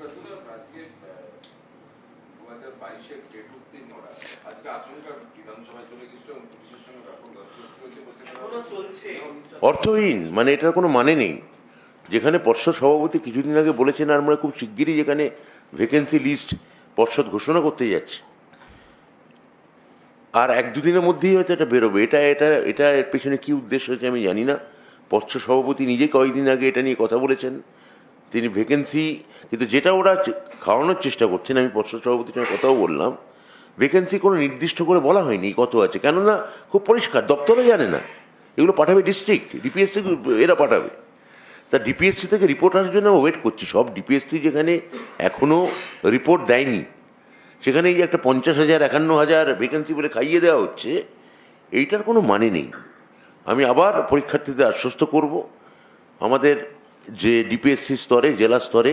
প্রতুল আজকে দু হাজার বাইশের ডেট উত্তীর্ণ ওরা। আজকে আচমকা বিধানসভায় চলে গেছিল পুলিশের সঙ্গে ব্যাপক দস্তরটি হয়েছে বলছে এখনও চলছে। অর্থহীন মানে এটার কোনো মানে নেই। যেখানে পর্ষদ সভাপতি কিছুদিন আগে বলেছেন আর আমরা খুব শিগগিরই যেখানে ভ্যাকেন্সি লিস্ট পর্ষদ ঘোষণা করতে যাচ্ছে। আর এক দুদিনের মধ্যেই হয়তো এটা বেরোবে। এটা এটা এটা এর পেছনে কী উদ্দেশ্য হচ্ছে আমি জানি না। পর্ষদ সভাপতি নিজে কয়েকদিন আগে এটা নিয়ে কথা বলেছেন। তিনি ভ্যাকেন্সি কিন্তু যেটা ওরা খাওয়ানোর চেষ্টা করছেন, আমি পর্ষদ সভাপতির সঙ্গে কথাও বললাম ভ্যাকেন্সি কোনো নির্দিষ্ট করে বলা হয়নি কত আছে, কেননা খুব পরিষ্কার দপ্তরে জানে না, এগুলো পাঠাবে ডিস্ট্রিক্ট ডিপিএসসি এরা পাঠাবে। তা ডিপিএসসি থেকে রিপোর্ট আসার জন্য ওয়েট করছি, সব ডিপিএসসি যেখানে এখনও রিপোর্ট দেয়নি, সেখানে এই একটা পঞ্চাশ হাজার, একান্ন হাজার ভ্যাকেন্সি বলে খাইয়ে দেওয়া হচ্ছে, এইটার কোনো মানে নেই। আমি আবার পরীক্ষার্থীদের আশ্বস্ত করব, আমাদের যে ডিপিএসসি স্তরে, জেলা স্তরে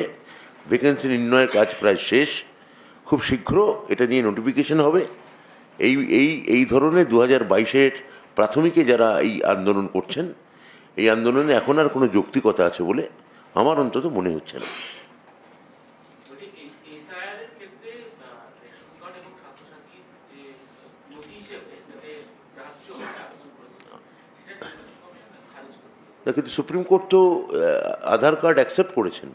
ভ্যাকেন্সি নির্ণয়ের কাজ প্রায় শেষ। খুব শীঘ্র এটা নিয়ে নোটিফিকেশন হবে। এই এই এই ধরনের দু হাজার বাইশের প্রাথমিকে যারা এই আন্দোলন করছেন, এই আন্দোলনে এখন আর কোনো যৌক্তিকতা আছে বলে আমার অন্তত মনে হচ্ছে না। ক্ষেত্রে কিন্তু সুপ্রিম কোর্ট তো আধার কার্ড অ্যাকসেপ্ট করেছেন।